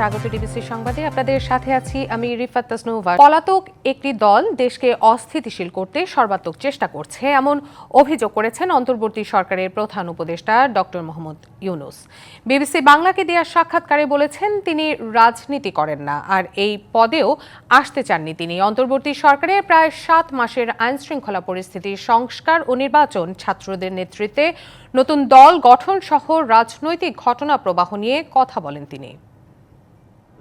স্বাগত ডিবিসি সংবাদে। আপনাদের সাথে আছি আমি রিফাত তাসনুভা পলাতক একটি দল দেশকে অস্থিতিশীল করতে সর্বাত্মক চেষ্টা করছে, এমন অভিযোগ করেছেন অন্তর্বর্তী সরকারের প্রধান উপদেষ্টা ডক্টর মোহাম্মদ ইউনুস। বিবিসি বাংলাকে দেওয়া সাক্ষাৎকারে বলেছেন, তিনি রাজনীতি করেন না, আর এই পদেও আসতে চাননি তিনি। অন্তর্বর্তী সরকারের প্রায় সাত মাসের আইন শৃঙ্খলা পরিস্থিতির সংস্কার ও নির্বাচন ছাত্রদের নেতৃত্বে নতুন দল গঠন সহ রাজনৈতিক ঘটনা প্রবাহ নিয়ে কথা বলেন তিনি।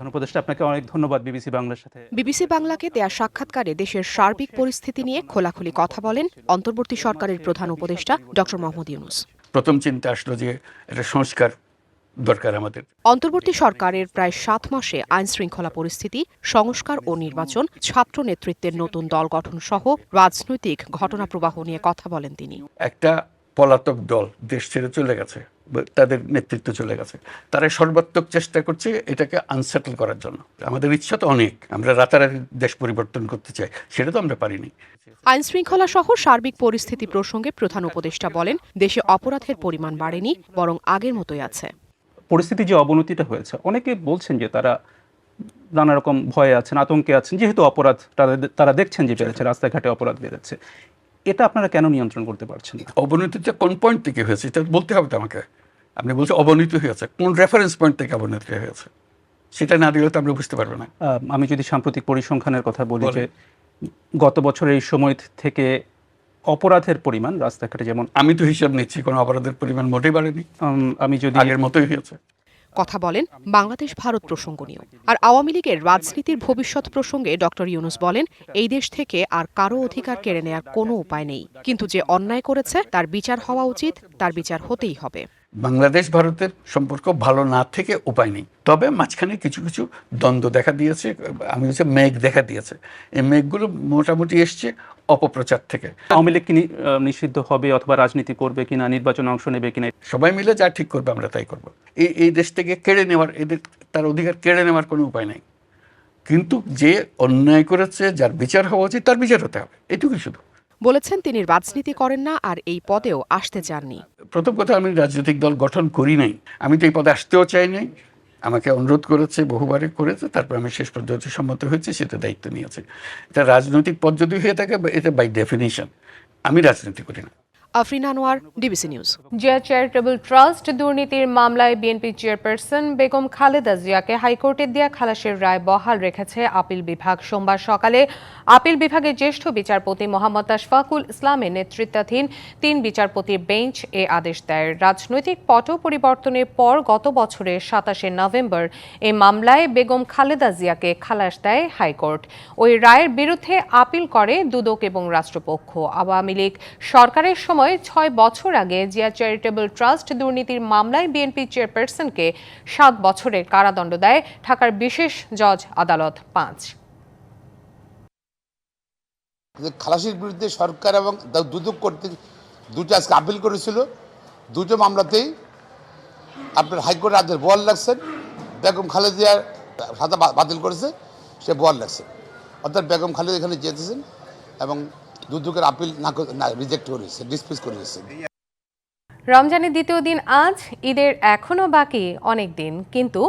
প্রধান উপদেষ্টা আপনাকে অনেক ধন্যবাদ বিবিসি বাংলার সাথে। বিবিসি বাংলাকে দেয়া সাক্ষাৎকারে দেশের সার্বিক পরিস্থিতি নিয়ে খোলাখুলি কথা বলেন অন্তর্বর্তী সরকারের প্রধান উপদেষ্টা ডক্টর মোহাম্মদ ইউনুস। প্রথম চিন্তা আসলো যে এটা সংস্কার দরকার আমাদের। অন্তর্বর্তী সরকারের প্রায় সাত মাসে আইন শৃঙ্খলা পরিস্থিতি সংস্কার ও নির্বাচন ছাত্র নেতৃত্বের নতুন দল গঠন সহ রাজনৈতিক ঘটনা প্রবাহ নিয়ে কথা বলেন তিনি। একটা পলাতক দল দেশ ছেড়ে চলে গেছে তাদের নেতৃত্ব চলে গেছে। তারা সর্বাত্মক চেষ্টা করছে এটাকে আনসেটেল করার জন্য। আমাদের ইচ্ছা তো অনেক আমরা রাতারাতি দেশ পরিবর্তন করতে চাই সেটা তো আমরা পারিনি। আইন শৃঙ্খলা সহ সার্বিক পরিস্থিতি প্রসঙ্গে প্রধান উপদেষ্টা বলেন দেশে অপরাধের পরিমাণ বাড়েনি বরং আগের মতোই আছে। পরিস্থিতি যে অবনতিটা হয়েছে অনেকে বলছেন যে তারা নানা রকম ভয়ে আছেন আতঙ্কে আছেন যেহেতু অপরাধ তারা- তারা দেখছেন যে বেড়েছে রাস্তাঘাটে অপরাধ বেড়েছে। এটা আপনারা কেন নিয়ন্ত্রণ করতে পারছেন না? অবনতিটা কোন পয়েন্ট থেকে হয়েছে? এটা বলতে হবে তো আমাকে। আপনি বলছেন অবনতি হয়েছে। কোন রেফারেন্স পয়েন্ট থেকে অবনতি হয়েছে? সেটা না দিলে তো আমরা বুঝতে পারব না। আমি যদি সাম্প্রতিক পরিসংখ্যানের কথা বলি যে গত বছরের এই সময় থেকে অপরাধের পরিমাণ রাস্তাঘাটে যেমন আমি তো হিসাব নিচ্ছি কোনো অপরাধের পরিমাণ মোটেই বাড়েনি। আমি যদি আগের মতোই হয়েছে। কথা বলেন বাংলাদেশ ভারত প্রসঙ্গ নিয়েও। আর আওয়ামী লীগের রাজনীতির ভবিষ্যৎ প্রসঙ্গে ডক্টর ইউনুস বলেন, এই দেশ থেকে আর কারও অধিকার কেড়ে নেয়ার কোনো উপায় নেই। কিন্তু যে অন্যায় করেছে, তার বিচার হওয়া উচিত, তার বিচার হতেই হবে। বাংলাদেশ ভারতের সম্পর্ক ভালো না থেকে উপায় নেই। তবে মাঝখানে কিছু কিছু দ্বন্দ্ব দেখা দিয়েছে, আমি হচ্ছে মেঘ দেখা দিয়েছে। এই মেঘগুলো মোটামুটি এসছে অপপ্রচার থেকে। আওয়ামী লীগ কি নিষিদ্ধ হবে অথবা রাজনীতি করবে কিনা নির্বাচনে অংশ নেবে কিনা? সবাই মিলে যা ঠিক করবে আমরা তাই করব। এই এই দেশ থেকে কেড়ে নেওয়ার এদের তার অধিকার কেড়ে নেওয়ার কোনো উপায় নাই। কিন্তু যে অন্যায় করেছে যার বিচার হওয়া উচিত তার বিচার হতে হবে। এটুকুই শুধু। বলেছেন তিনি রাজনীতি করেন না আর এই পদেও আসতে চাননি। প্রথম কথা আমি রাজনৈতিক দল গঠন করি নাই। আমি তো এই পদে আসতেও চাই নাই। আমাকে অনুরোধ করেছে বহুবারে করেছে, তারপর আমি শেষ পর্যন্ত সম্মত হয়েছি সেটা দায়িত্ব নিয়েছে। এটা রাজনৈতিক পদ যদি হয়ে থাকে, এটা বাই ডেফিনেশন আমি রাজনীতি করি না। Afrin Anwar, DBC news. Zia charitable trust দুর্নীতির মামলায় বিএনপি চেয়ারপারসন বেগম খালেদা জিয়াকে হাইকোর্টের দেয়া খালাসের রায় বহাল রেখেছে আপিল বিভাগ। সোমবার সকালে আপিল বিভাগের জ্যেষ্ঠ বিচারপতি মোহাম্মদ আশফাকুল ইসলামের নেতৃত্বাধীন তিন বিচারপতির বেঞ্চ এ আদেশ দেয়। রাজনৈতিক পট পরিবর্তনের পর গত বছরের সাতাশে নভেম্বর এই মামলায় বেগম খালেদা জিয়াকে খালাস দেয় হাইকোর্ট। ওই রায়ের বিরুদ্ধে আপিল করে দুদক এবং রাষ্ট্রপক্ষ। আওয়ামী লীগ সরকারের সময় ছয় বছর আগে জিয়া চ্যারিটেবল ট্রাস্ট দুর্নীতির মামলায় বিএনপি চেয়ারপারসনকে সাত বছরের কারাদণ্ড দেয় ঢাকার বিশেষ জজ আদালত পাঁচ। খালাসির বিরুদ্ধে সরকার এবং দুদক করতে দুটো আজকে আপিল করেছিল, দুটো মামলাতেই আপনার হাইকোর্টে আদেশ বল লাগছেন বেগম খালেদিয়ার সাদা বাতিল করেছে, সে বল লাগছে। অর্থাৎ বেগম খালেদা এখানে যেতেছেন এবং দুদকের আপিল না রিজেক্ট করেছে করেছে রমজানের দ্বিতীয় দিন আজ, ঈদের এখনও বাকি অনেক দিন। কিন্তু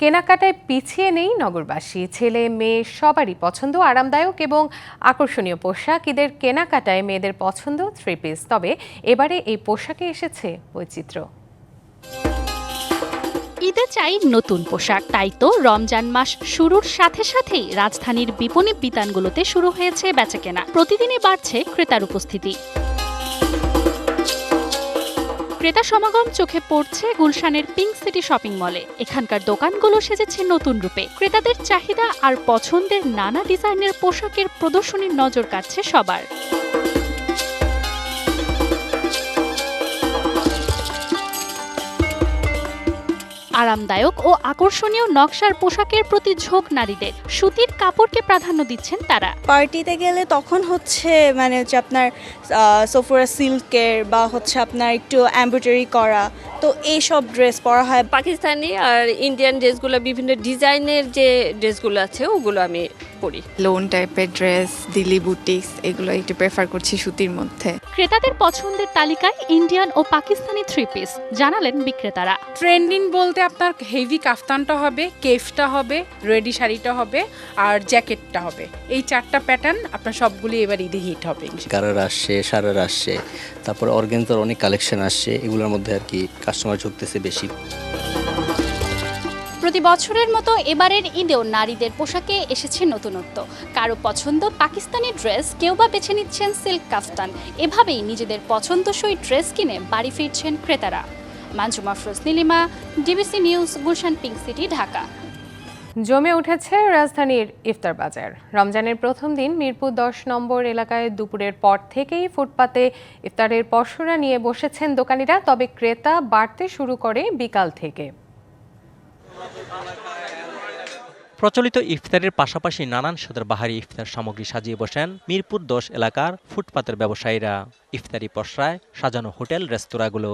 কেনাকাটায় পিছিয়ে নেই নগরবাসী। ছেলে, মেয়ে সবারই পছন্দ আরামদায়ক এবং আকর্ষণীয় পোশাক। ঈদের কেনাকাটায় মেয়েদের পছন্দ থ্রি পিস তবে এবারে এই পোশাকে এসেছে বৈচিত্র্য। ঈদে চাই নতুন পোশাক। তাই তো রমজান মাস শুরুর সাথে সাথেই রাজধানীর বিপণী বিতানগুলোতে শুরু হয়েছে বেচাকেনা। প্রতিদিনই বাড়ছে ক্রেতার উপস্থিতি। ক্রেতা সমাগম চোখে পড়ছে গুলশানের পিঙ্ক সিটি শপিং মলে। এখানকার দোকানগুলো সেজেছে নতুন রূপে। ক্রেতাদের চাহিদা আর পছন্দের নানা ডিজাইনের পোশাকের প্রদর্শনীর নজর কাটছে সবার। আরামদায়ক ও আকর্ষণীয় নকশার পোশাকের প্রতি ঝোঁক নারীদের। সুতির কাপড়কে প্রাধান্য দিচ্ছেন তারা। পার্টিতে গেলে তখন হচ্ছে মানে হচ্ছে আপনার সোফোরা সিল্কের বা হচ্ছে আপনার একটু এমব্রয়ডারি করা। তো এইসব ড্রেস পরা হয়। পাকিস্তানি আর ইন্ডিয়ান ড্রেসগুলো বিভিন্ন ডিজাইনের যে ড্রেসগুলো আছে ওগুলো আমি পরি লোন টাইপের ড্রেস দিল্লি বুটিক্স এগুলো একটু প্রেফার করছি সুতির মধ্যে। ক্রেতাদের পছন্দের তালিকায় ইন্ডিয়ান ও পাকিস্তানি থ্রি পিস জানালেন বিক্রেতারা। ট্রেন্ডিং বলতে আপনার হেভি কাফতানটা হবে কেফটা হবে রেডি শাড়িটা হবে আর জ্যাকেটটা হবে। এই চারটা প্যাটার্ন আপনার সবগুলি এবার ঈদে হিট হবে কারার আসছে সারার আসছে তারপর অর্গেন্সার অনেক কালেকশন আসছে এগুলোর মধ্যে আর কি কাস্টমার ঝুঁকতেছে বেশি। প্রতি বছরের মতো এবারের ঈদেও নারীদের পোশাকে এসেছে নতুনত্ব। কারও পছন্দ পাকিস্তানি ড্রেস, কেউ বা বেছে নিচ্ছেন সিল্ক কাফতান। এভাবেই নিজেদের পছন্দসই ড্রেস কিনে বাড়ি ফিরছেন ক্রেতারা। Manjuma Froz Nilima, DBC news, Gulshan pink city, Dhaka. জমে উঠেছে রাজধানীর ইফতার বাজার। রমজানের প্রথম দিন মিরপুর দশ নম্বর এলাকায় দুপুরের পর থেকেই ফুটপাতে ইফতারের পসরা নিয়ে বসেছেন দোকানিরা, তবে ক্রেতা বাড়তে শুরু করে বিকাল থেকে। প্রচলিত ইফতারের পাশাপাশি নানান স্বাদের বাহারি ইফতার সামগ্রী সাজিয়ে বসেন মিরপুর দশ এলাকার ফুটপাতের ব্যবসায়ীরা। ইফতারি পসরায় সাজানো হোটেল, রেস্তোরাঁগুলো।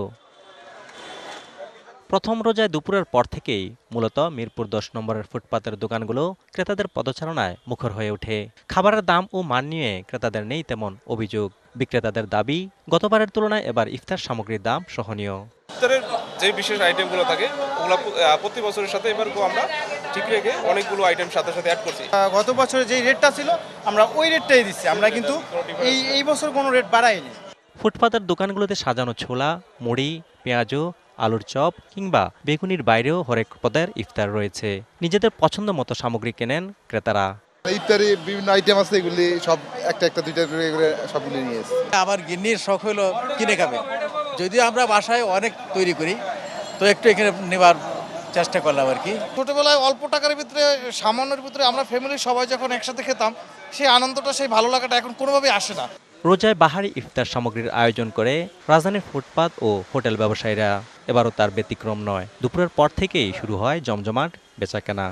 প্রথম রোজায় দুপুরের পর থেকেই মূলত মিরপুর দশ নম্বরের ফুটপাতের দোকানগুলো ক্রেতাদের পদচারণায় মুখর হয়ে ওঠে। খাবারের দাম ও মান নিয়ে ক্রেতাদের নেই তেমন অভিযোগ। বিক্রেতাদের দাবি, গতবারের তুলনায় এবার ইফতার সামগ্রীর দাম সহনীয়। ইফতারের যে বিশেষ আইটেমগুলো থাকে ওগুলো প্রতি বছরের সাথে এবারও আমরা ঠিক রেখে অনেকগুলো আইটেম সাথে সাথে অ্যাড করছি। গত বছরে যেই রেটটা ছিল আমরা ওই রেটটাই দিচ্ছি। আমরা কিন্তু এই এই বছর কোনো রেট বাড়াইনি। ফুটপাতের দোকানগুলোতে সাজানো ছোলা মুড়ি পেঁয়াজু আলুর চপ কিংবা বেগুনির বাইরেও হরেক পদের ইফতার রয়েছে। নিজেদের পছন্দ মতো সামগ্রী কেনেন ক্রেতারা। ইফতারি বিভিন্ন আইটেম আছে এগুলি সব একটা একটা দুইটা করে করে সবগুলি নিয়ে এসেছি। আমার গিন্নির শখ হলো কিনে খাবে। যদিও আমরা বাসায় অনেক তৈরি করি তো একটু এখানে নেবার চেষ্টা করলাম আর কি। ছোটোবেলায় অল্প টাকার ভিতরে সামান্যের ভিতরে আমরা ফ্যামিলির সবাই যখন একসাথে খেতাম সেই আনন্দটা সেই ভালো লাগাটা এখন কোনোভাবেই আসে না। রোজায় বাহারি ইফতার সামগ্রীর আয়োজন করে রাজধানীর ফুটপাত ও হোটেল ব্যবসায়ীরা এবারও তার ব্যতিক্রম নয়। দুপুরের পর থেকেই শুরু হয় জমজমাট বেচাকেনা।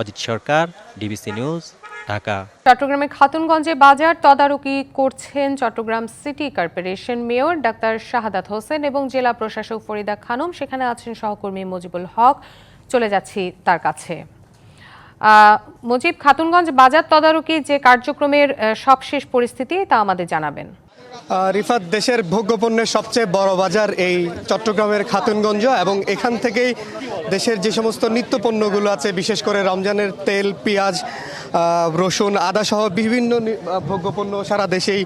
Ajit Sarkar DBC news Dhaka. চট্টগ্রামে খাতুনগঞ্জে বাজার তদারকি করছেন Chattogram city corporation mayor doctor Shahadat Hossain এবং জেলা প্রশাসক ফরিদা খানম। সেখানে আছেন সহকর্মী মুজিবুল হক। চলে যাচ্ছি তার কাছে। মুজিব, খাতুনগঞ্জ বাজার তদারকি যে কার্যক্রমের সবশেষ পরিস্থিতি তা আমাদের জানাবেন। রিফাত, দেশের ভোগ্যপণ্যের সবচেয়ে বড় বাজার এই চট্টগ্রামের খাতুনগঞ্জ এবং এখান থেকেই দেশের যে সমস্ত নিত্য পণ্যগুলো আছে, বিশেষ করে রমজানের তেল, পেঁয়াজ রসুন, আদা সহ বিভিন্ন ভোগ্যপণ্য সারা দেশেই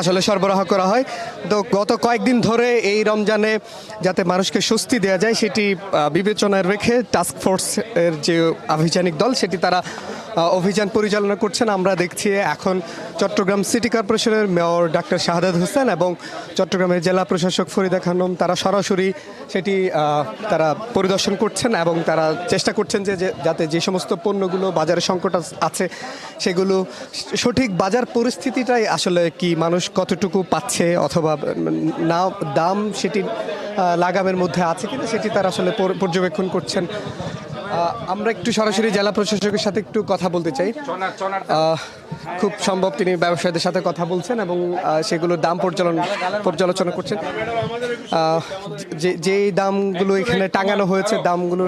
আসলে সরবরাহ করা হয়। তো গত কয়েকদিন ধরে এই রমজানে যাতে মানুষকে স্বস্তি দেওয়া যায়, সেটি বিবেচনায় রেখে টাস্ক ফোর্সের যে আভিযানিক দল, সেটি তারা অভিযান পরিচালনা করছেন। আমরা দেখছি এখন চট্টগ্রাম সিটি কর্পোরেশনের মেয়র ডাক্তার শাহাদাত হোসেন এবং চট্টগ্রামের জেলা প্রশাসক ফরিদা খানম। তারা সরাসরি সেটি তারা পরিদর্শন করছেন এবং তারা চেষ্টা করছেন যে যাতে যে সমস্ত পণ্যগুলো বাজারে সংকট আছে সেগুলো সঠিক বাজার পরিস্থিতিটাই আসলে কি মানুষ কতটুকু পাচ্ছে অথবা না দাম সেটি লাগামের মধ্যে আছে কিনা সেটি তারা আসলে পর্যবেক্ষণ করছেন। আমরা একটু সরাসরি জেলা প্রশাসকের সাথে একটু কথা বলতে চাই। খুব সম্ভব তিনি ব্যবসায়ীদের সাথে কথা বলছেন এবং সেগুলোর দাম পর্যালোচনা পর্যালোচনা করছেন। যে দামগুলো এখানে টাঙানো হয়েছে দামগুলো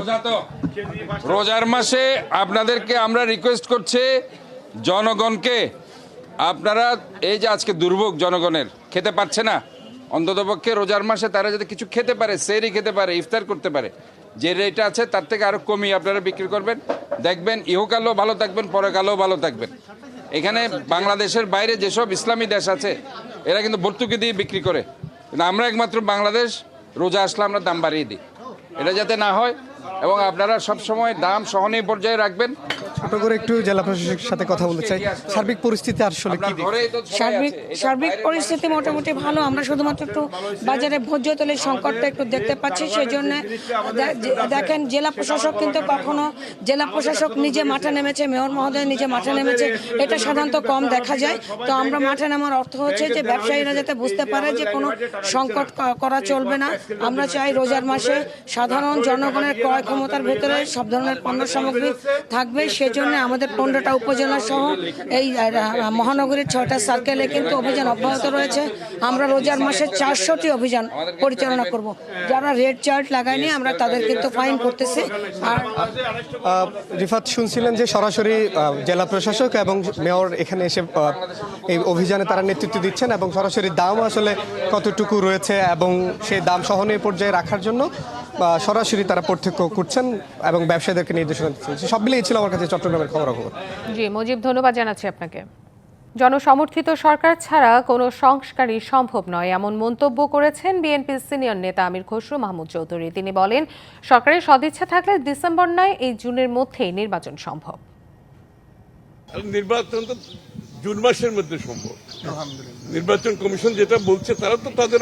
রোজার মাসে আপনাদেরকে আমরা রিকোয়েস্ট করছি জনগণকে আপনারা এই যে আজকে দুর্ভোগ জনগণের খেতে পারছে না। অন্ততপক্ষে রোজার মাসে তারা যাতে কিছু খেতে পারে সেরি খেতে পারে ইফতার করতে পারে যে রেট আছে তার থেকে আরও কমিয়ে আপনারা বিক্রি করবেন। দেখবেন, ইহকালেও ভালো থাকবেন, পরকালেও ভালো থাকবেন। এখানে বাংলাদেশের বাইরে যেসব ইসলামী দেশ আছে, এরা কিন্তু ভর্তুকি দিয়ে বিক্রি করে। কিন্তু আমরা একমাত্র বাংলাদেশ, রোজা আসলে আমরা দাম বাড়িয়ে দিই। এটা যাতে না হয় এবং আপনারা সব সময় দাম সহনীয় পর্যায়ে রাখবেন। ছোট করে একটু জেলা প্রশাসকের সাথে কথা বলতে চাই। সার্বিক পরিস্থিতি আসলে কি সার্বিক সার্বিক পরিস্থিতি মোটামুটি ভালো। আমরা শুধুমাত্র একটু বাজারে ভোজ্য তেলের সংকটটা একটু দেখতে পাচ্ছি সেই জন্য দেখেন জেলা প্রশাসক কিন্তু কখনো জেলা প্রশাসক নিজে মাঠে নেমেছে মেয়র মহোদয় নিজে মাঠে নেমেছে এটা সাধারণত কম দেখা যায়। তো আমরা মাঠে নামার অর্থ হচ্ছে যে ব্যবসায়ীরা যাতে বুঝতে পারে যে কোনো সংকট করা চলবে না। আমরা চাই রোজার মাসে সাধারণ জনগণের ক্রয় সক্ষমতার ভেতরে সব ধরনের পণ্য সামগ্রী থাকবে, সেজন্য আমাদের পনেরোটা উপজেলা সহ এই মহানগরীর ছয়টা সার্কেলে কিন্তু অভিযান অব্যাহত রয়েছে। আমরা রোজার মাসে চারশোটি অভিযান পরিচালনা করব। যারা রেড চার্ট লাগায়নি, আমরা তাদের কিন্তু ফাইন করতেছি। আর রিফাত, শুনছিলেন যে সরাসরি জেলা প্রশাসক এবং মেয়র এখানে এসে এই অভিযানে তারা নেতৃত্ব দিচ্ছেন এবং সরাসরি দাম আসলে কতটুকু রয়েছে এবং সেই দাম সহনীয় পর্যায়ে রাখার জন্য সরাসরি তারা প্রত্যক্ষ করছেন এবং ব্যবসায়ীদেরকে নির্দেশনা দিচ্ছেন। সব মিলিয়ে ছিল আমার কাছে চট্টগ্রামের খবরাখবর। জি মুজিব ধন্যবাদ জানাচ্ছি আপনাকে। জনসমর্থিত সরকার ছাড়া কোনো সংস্কারই সম্ভব নয় এমন মন্তব্য করেছেন বিএনপির সিনিয়র নেতা আমির খসরু মাহমুদ চৌধুরী। তিনি বলেন সরকারের সদিচ্ছা থাকলে ডিসেম্বর নয় এই জুনের মধ্যেই নির্বাচন সম্ভব। নির্বাচন তো জুন মাসের মধ্যে সম্ভব। নির্বাচন কমিশন যেটা বলছে তারা তো তাদের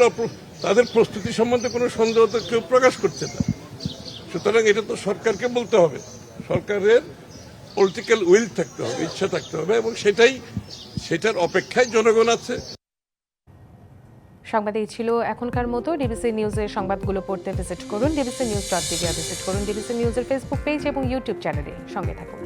তাদের প্রস্তুতি সম্বন্ধে কোনো সন্দেহ তো কেউ প্রকাশ করছে না। সুতরাং এটা তো সরকারকে বলতে হবে। সরকারের পলিটিক্যাল উইল থাকতে হবে ইচ্ছা থাকতে হবে এবং সেটাই সেটার অপেক্ষায় জনগণ আছে। সংবাদ এই ছিল এখনকার মতো ডিবিসি নিউজের সংবাদগুলো পড়তে ভিজিট করুন। ডিবিসি নিউজ ডট ভিজিট করুন। ডিবিসি নিউজের ফেসবুক পেজ এবং ইউটিউব চ্যানেলে সঙ্গে থাকুন।